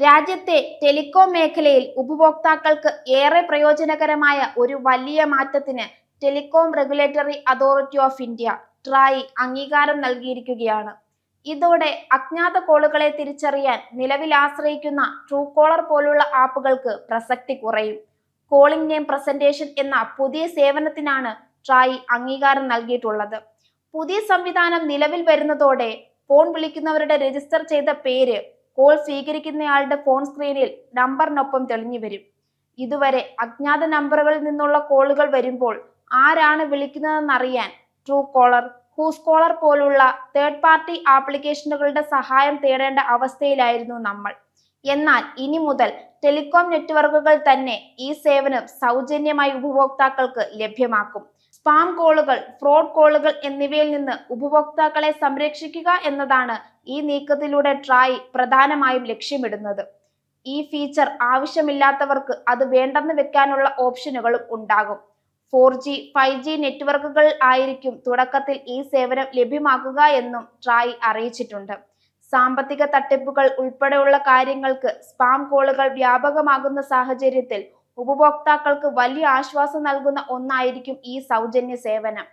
രാജ്യത്തെ ടെലികോം മേഖലയിൽ ഉപഭോക്താക്കൾക്ക് ഏറെ പ്രയോജനകരമായ ഒരു വലിയ മാറ്റത്തിന് telecom regulatory authority of India TRAI അംഗീകാരം നൽകിയിരിക്കുകയാണ്. ഇതോടെ അജ്ഞാത കോളുകളെ തിരിച്ചറിയാൻ നിലവിൽ ആശ്രയിക്കുന്ന ട്രൂ കോളർ പോലുള്ള ആപ്പുകൾക്ക് പ്രസക്തി കുറയും. കോളിംഗ് നെയിം പ്രസന്റേഷൻ എന്ന പുതിയ സേവനത്തിനാണ് ട്രായി അംഗീകാരം നൽകിയിട്ടുള്ളത്. പുതിയ സംവിധാനം നിലവിൽ വരുന്നതോടെ ഫോൺ വിളിക്കുന്നവരുടെ രജിസ്റ്റർ ചെയ്ത പേര് കോൾ സ്വീകരിക്കുന്നയാളുടെ ഫോൺ സ്ക്രീനിൽ നമ്പറിനൊപ്പം തെളിഞ്ഞു വരും. ഇതുവരെ അജ്ഞാത നമ്പറുകളിൽ നിന്നുള്ള കോളുകൾ വരുമ്പോൾ ആരാണ് വിളിക്കുന്നതെന്നറിയാൻ ട്രൂ കോളർ ഹൂസ് കോളർ പോലുള്ള തേർഡ് പാർട്ടി ആപ്ലിക്കേഷനുകളുടെ സഹായം തേടേണ്ട അവസ്ഥയിലായിരുന്നു നമ്മൾ. എന്നാൽ ഇനി മുതൽ ടെലികോം നെറ്റ്വർക്കുകൾ തന്നെ ഈ സേവനം സൗജന്യമായി ഉപഭോക്താക്കൾക്ക് ലഭ്യമാക്കും. സ്പാം കോളുകൾ ഫ്രോഡ് കോളുകൾ എന്നിവയിൽ നിന്ന് ഉപഭോക്താക്കളെ സംരക്ഷിക്കുക എന്നതാണ് ഈ നീക്കത്തിലൂടെ ട്രായ് പ്രധാനമായും ലക്ഷ്യമിടുന്നത്. ഈ ഫീച്ചർ ആവശ്യമില്ലാത്തവർക്ക് അത് വേണ്ടെന്ന് വെക്കാനുള്ള ഓപ്ഷനുകളും ഉണ്ടാകും. ഫോർ ജി ഫൈവ് ജി നെറ്റ്വർക്കുകൾ ആയിരിക്കും തുടക്കത്തിൽ ഈ സേവനം ലഭ്യമാക്കുക എന്നും ട്രായ് അറിയിച്ചിട്ടുണ്ട്. സാമ്പത്തിക തട്ടിപ്പുകൾ ഉൾപ്പെടെയുള്ള കാര്യങ്ങൾക്ക് സ്പാം കോളുകൾ വ്യാപകമാകുന്ന സാഹചര്യത്തിൽ ഉപഭോക്താക്കൾക്ക് വലിയ ആശ്വാസം നൽകുന്ന ഒന്നായിരിക്കും ഈ സൗജന്യ സേവനം.